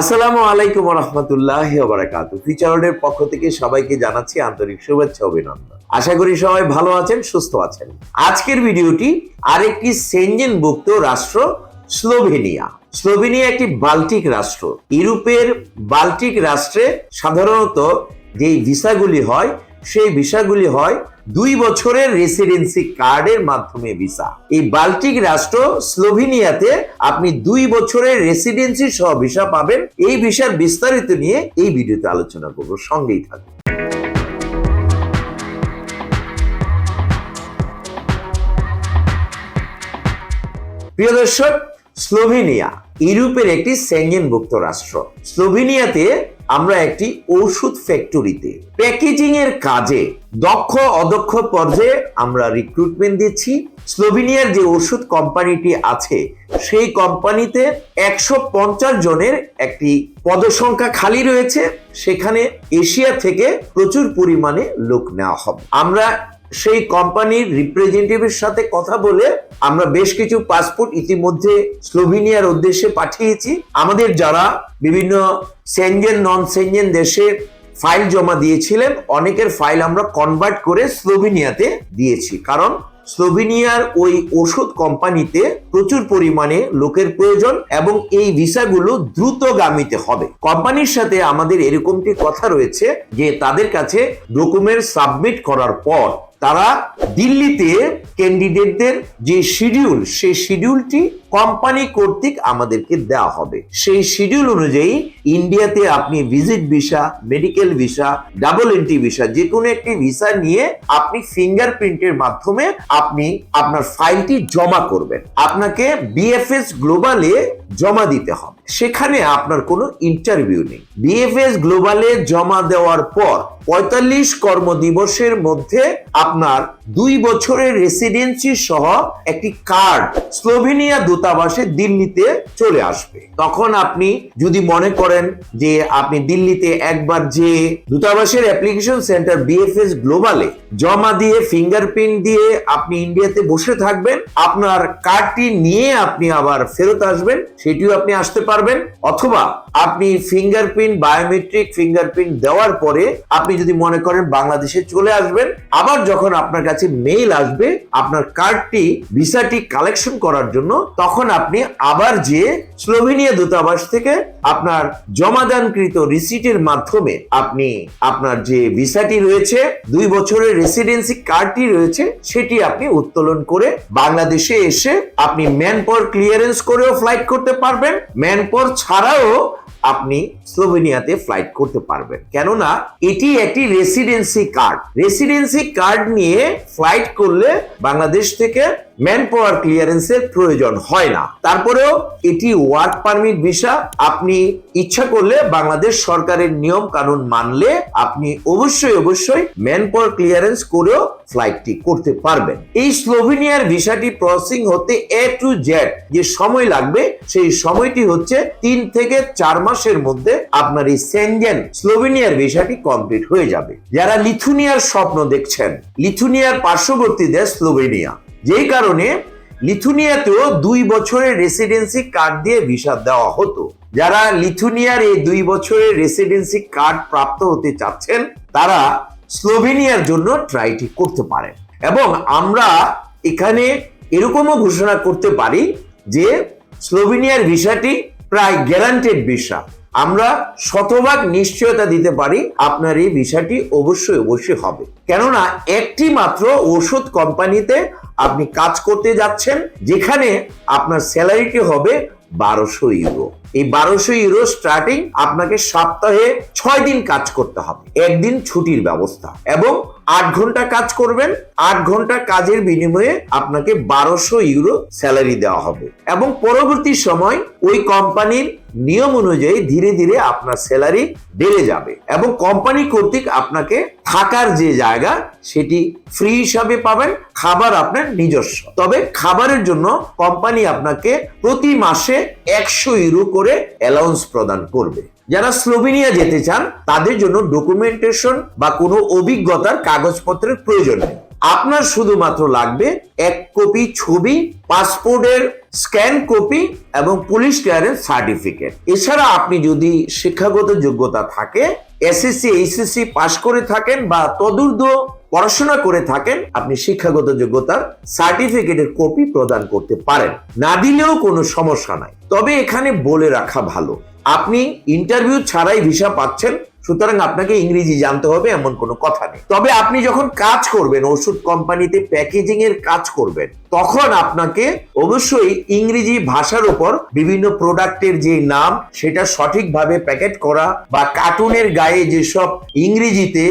আসসালামু আলাইকুম রহমতুল্লাহ বারাকাতু ফিচারডের পক্ষ থেকে সবাইকে জানাচ্ছি আন্তরিক শুভেচ্ছা অভিনন্দন। আশা করি সবাই ভালো আছেন, সুস্থ আছেন। আজকের ভিডিওটি আরেকটি সেনজেনভুক্ত রাষ্ট্র, স্লোভেনিয়া। স্লোভেনিয়া একটি বাল্টিক রাষ্ট্র। ইউরোপের বাল্টিক রাষ্ট্রে সাধারণত যেই ভিসাগুলি হয়, সেই ভিসাগুলি হয় দুই বছরের রেসিডেন্সি কার্ডের মাধ্যমে ভিসা এই বাল্টিক রাষ্ট্র স্লোভেনিয়াতে আপনি দুই বছরের রেসিডেন্সি সহ ভিসা পাবেন। এই ভিসার বিস্তারিত নিয়ে এই ভিডিওতে আলোচনা করব। সঙ্গেই থাকুন। প্রিয় দর্শক, স্লোভেনিয়া ইউরোপের একটি সেঞ্জেনভুক্ত রাষ্ট্র। স্লোভেনিয়াতে আমরা একটি ঔষধ ফ্যাক্টরিতে প্যাকেজিং এর কাজে দক্ষ অদক্ষ পর্যায়ে আমরা রিক্রুটমেন্ট দিচ্ছি। স্লোভেনিয়ার যে ওষুধ কোম্পানিটি আছে, সেই কোম্পানিতে একশো পঞ্চাশ জনের একটি পদসংখ্যা খালি রয়েছে। সেখানে এশিয়া থেকে প্রচুর পরিমাণে লোক নেওয়া হবে। আমরা সেই কোম্পানির রিপ্রেজেন্টেটিভের সাথে কথা বলে আমরা বেশ কিছু পাসপোর্ট ইতিমধ্যে স্লোভেনিয়ার উদ্দেশ্যে পাঠিয়েছি। আমাদের যারা বিভিন্ন সেনজেন নন সেনজেন দেশে ফাইল জমা দিয়েছিলেন, অনেকের ফাইল আমরা কনভার্ট করে স্লোভেনিয়াতে দিয়েছি। কারণ স্লোভেনিয়ার ওই ওষুধ কোম্পানিতে প্রচুর পরিমাণে লোকের প্রয়োজন এবং এই ভিসাগুলো দ্রুতগামীতে হবে। কোম্পানির সাথে আমাদের এরকমটি কথা রয়েছে যে তাদের কাছে ডকুমেন্ট সাবমিট করার পর তারা দিল্লিতে ক্যান্ডিডেটদের যে শিডিউল সেই শিডিউলটি কোম্পানি কর্তৃক আমাদেরকে দেওয়া হবে। সেই শিডিউল অনুযায়ী ইন্ডিয়াতে আপনি visit visa medical visa double entry visa যে কোনো একটি ভিসা নিয়ে আপনি ফিঙ্গারপ্রিন্টের মাধ্যমে আপনি আপনার ফাইলটি জমা করবেন। আপনাকে বিএফএস গ্লোবালে জমা দিতে হবে। সেখানে আপনার কোনো ইন্টারভিউ নেই। বিএফএস গ্লোবালে জমা দেওয়ার পর পঁয়তাল্লিশ কর্মদিবসের মধ্যে আপনার দুই বছরের রেসিডেন্সি সহ একটি কার্ড স্লোভেনিয়া দূতাবাসে দিল্লিতে চলে আসবে। তখন আপনি যদি মনে করেন যে আপনি দিল্লিতে একবার যে দূতাবাসের অ্যাপ্লিকেশন সেন্টার বিএফএস গ্লোবালে জমা দিয়ে ফিঙ্গারপ্রিন্ট দিয়ে আপনি ইন্ডিয়াতে বসে থাকবেন, আপনার কার্ডটি নিয়ে আপনি আবার ফেরত আসবেন, সেটিও আপনি আসতে পারবেন, অথবা আপনি ফিঙ্গারপ্রিন্ট বায়োমেট্রিক ফিঙ্গারপ্রিন্ট দেওয়ার পরে আপনি যদি মনে করেন বাংলাদেশে চলে আসবেন, আবার যখন আপনার কাছে মেইল আসবে, আপনার কার্ডটি ভিসাটি কালেকশন করার জন্য, তখন আপনি আবার যে স্লোভেনিয়া দূতাবাস থেকে আপনার জমাদানকৃত রিসিটের মাধ্যমে আপনি আপনার যে ভিসাটি রয়েছে, দুই বছরের রেসিডেন্সি কার্ডটি রয়েছে, সেটি আপনি উত্তোলন করে বাংলাদেশে এসে আপনি ম্যান পাওয়ার ক্লিয়ারেন্স করেও ফ্লাইট করতে পারবেন। ম্যান পাওয়ার ছাড়াও আপনি স্লোভেনিয়াতে ফ্লাইট করতে পারবেন। কেননা, এটি একটি রেসিডেন্সি কার্ড রেসিডেন্সি কার্ড নিয়ে ফ্লাইট করলে বাংলাদেশ থেকে ম্যান পাওয়ার ক্লিয়ারেন্সের প্রয়োজন হয় না। তারপরেও এটি ওয়ার্ক পারমিট ভিসা আপনি ইচ্ছা করলে বাংলাদেশ সরকারের নিয়ম কানুন মানলে আপনি অবশ্যই অবশ্যই ম্যান পাওয়ার ক্লিয়ারেন্স করেও ফ্লাইটটি করতে পারবেন। এই স্লোভেনিয়ার ভিসাটি প্রসেসিং হতে এ টু জেড যে সময় লাগবে, সেই সময়টি হচ্ছে তিন থেকে চার মাসের মধ্যে আপনার এই সেনজেন স্লোভেনিয়ার ভিসাটি কমপ্লিট হয়ে যাবে। যারা লিথুনিয়ার স্বপ্ন দেখছেন, লিথুনিয়ার পার্শ্ববর্তী দেশ স্লোভেনিয়া যেই কারণে লিথুনিয়াতেও দুই বছরের রেসিডেন্সি কার্ড দিয়ে ভিসা দেওয়া হতো। যারা লিথুনিয়ার এই দুই বছরের রেসিডেন্সি কার্ড প্রাপ্ত হতে চাচ্ছেন, তারা স্লোভেনিয়ার জন্য ট্রাইটি করতে পারেন। এবং আমরা এখানে এরকমও ঘোষণা করতে পারি যে স্লোভেনিয়ার ভিসাটি প্রায় গ্যারান্টেড ভিসা আমরা শতভাগ নিশ্চয়তা দিতে পারি আপনার এই ভিসাটি অবশ্যই অবশ্যই হবে। কেননা একটি মাত্র ওষুধ কোম্পানিতে আপনি কাজ করতে যাচ্ছেন, যেখানে আপনার স্যালারিটি হবে বারোশো ইউরো। এই বারোশো ইউরো স্টার্টিং আপনাকে সপ্তাহে ছয় দিন কাজ করতে হবে। একদিন ছুটির ব্যবস্থা। এবং আট ঘণ্টা কাজ করবেন, আট ঘণ্টা কাজের বিনিময়ে আপনাকে বারোশো ইউরো স্যালারি দেওয়া হবে। এবং পরবর্তী সময় ওই কোম্পানির নিয়ম অনুযায়ী ধীরে ধীরে আপনার স্যালারি বেড়ে যাবে এবং কোম্পানি কর্তৃক আপনাকে থাকার যে জায়গা, সেটি ফ্রি হিসাবে পাবেন, খাবার আপনার নিজস্ব। তবে খাবারের জন্য কোম্পানি আপনাকে প্রতি মাসে একশো ইউরো করে অ্যালাউন্স প্রদান করবে। যারা স্লোভেনিয়া যেতে চান, তাদের জন্য ডকুমেন্টেশন বা কোনো অভিজ্ঞতার কাগজপত্রের প্রয়োজন নেই। আপনার শুধুমাত্র লাগবে এক কপি ছবি পাসপোর্টের স্ক্যান কপি এবং পুলিশ ক্লিয়ারেন্স সার্টিফিকেট এছাড়া আপনি যদি শিক্ষাগত যোগ্যতা থাকে এসএসসি এইচএসসি পাশ করে থাকেন বা তদূর্ধ্ব পড়াশোনা করে থাকেন, আপনি শিক্ষাগত যোগ্যতার সার্টিফিকেটের কপি প্রদান করতে পারেন। না দিলেও কোনো সমস্যা নাই। তবে এখানে বলে রাখা ভালো আপনি ইন্টারভিউ ছাড়াই ভিসা পাচ্ছেন, সুতরাং আপনাকে ইংরেজি জানতে হবে এমন কোনো কথা নেই। তবে আপনি যখন কাজ করবেন, ওষুধ কোম্পানিতে প্যাকেজিং এর কাজ করবেন, তখন আপনাকে অবশ্যই ইংরেজি ভাষার উপর বিভিন্ন প্রোডাক্টের যে নাম, সেটা সঠিকভাবে প্যাকেট করা বা কার্টুনের গায়ে যেসব ইংরেজিতে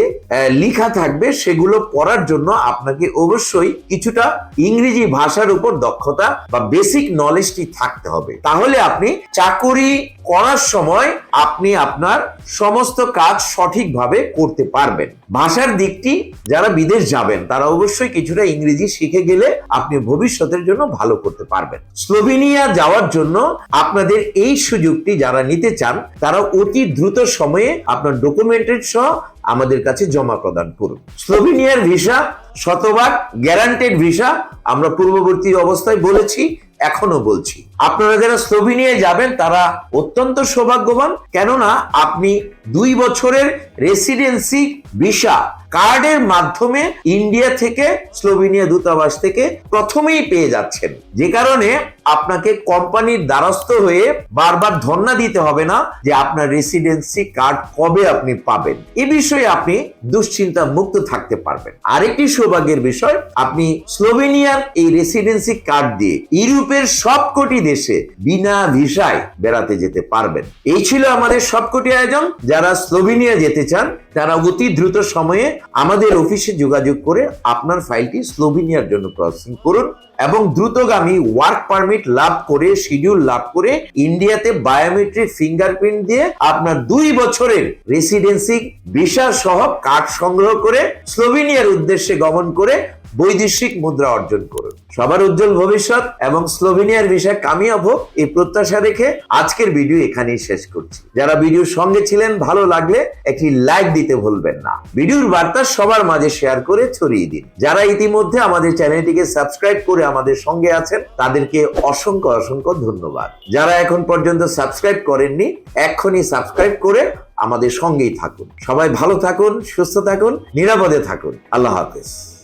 লেখা থাকবে, সেগুলো পড়ার জন্য আপনাকে অবশ্যই কিছুটা ইংরেজি ভাষার উপর দক্ষতা বা বেসিক নলেজটি থাকতে হবে। তাহলে আপনি চাকুরি করার সময় আপনি আপনার সমস্ত কাজ সঠিকভাবে করতে পারবেন। ভাষার দিকটি যারা বিদেশ যাবেন, তারা অবশ্যই কিছুটা ইংরেজি শিখে গেলে আপনি ভবিষ্যতের জন্য ভালো করতে পারবেন। স্লোভেনিয়া যাওয়ার জন্য আপনাদের এই সুযোগটি যারা নিতে চান, তারা অতি দ্রুত সময়ে আপনার ডকুমেন্টেড সহ আমাদের কাছে জমা প্রদান করুন। স্লোভেনিয়ার ভিসা শতভাগ গ্যারান্টেড ভিসা, আমরা পূর্ববর্তী অবস্থায় বলেছি এখনও বলছি। আপনারা যারা স্লোভেনিয়ায় যাবেন, তারা অত্যন্ত সৌভাগ্যবান। কেননা, আপনি দুই বছরের রেসিডেন্সি ভিসা কার্ডের মাধ্যমে ইন্ডিয়া থেকে স্লোভেনিয়া দূতাবাস থেকে প্রথমেই পেয়ে যাচ্ছেন। যে কারণে আপনাকে কোম্পানির দ্বারস্থ হয়ে বারবার ধর্ণা দিতে হবে না যে আপনার রেসিডেন্সি কার্ড কবে আপনি পাবেন। এ বিষয়ে আপনি দুশ্চিন্তা মুক্ত থাকতে পারবেন। আরেকটি সৌভাগ্যের বিষয়, আপনি স্লোভেনিয়ার এই রেসিডেন্সি কার্ড দিয়ে ইউরোপের সবকটি দেশে বিনা ভিসায় বেড়াতে যেতে পারবেন। এই ছিল আমাদের সবকটি আয়োজন। যারা স্লোভেনিয়া যেতে চান, তারা অতি দ্রুত সময়ে আমাদের অফিসে যোগাযোগ করে আপনার ফাইলটি স্লোভেনিয়ার জন্য প্রসেসিং করুন এবং দ্রুতগামী ওয়ার্ক পারমিট লাভ করে, শিডিউল লাভ করে ইন্ডিয়াতে বায়োমেট্রিক ফিঙ্গারপ্রিন্ট দিয়ে আপনার দুই বছরের রেসিডেন্সি ভিসা সহ কার্ড সংগ্রহ করে স্লোভেনিয়ার উদ্দেশ্যে গমন করে বৈদেশিক মুদ্রা অর্জন করুন। সবার উজ্জ্বল ভবিষ্যৎ এবং স্লোভেনিয়ার বিষয় কামিয়াব হোক এই প্রত্যাশা রেখে আজকের ভিডিও এখানেই শেষ করছি। যারা ভিডিওর সঙ্গে ছিলেন, ভালো লাগলে একটি লাইক দিতে ভুলবেন না। ভিডিওর বার্তা সবার মাঝে শেয়ার করে ছড়িয়ে দিন। যারা ইতিমধ্যে আমাদের চ্যানেলটিকে সাবস্ক্রাইব করে আমাদের সঙ্গে আছেন, তাদেরকে অসংখ্য অসংখ্য ধন্যবাদ। যারা এখন পর্যন্ত সাবস্ক্রাইব করেননি, এক্ষুনি সাবস্ক্রাইব করে আমাদের সঙ্গেই থাকুন। সবাই ভালো থাকুন, সুস্থ থাকুন, নিরাপদে থাকুন। আল্লাহ হাফেজ।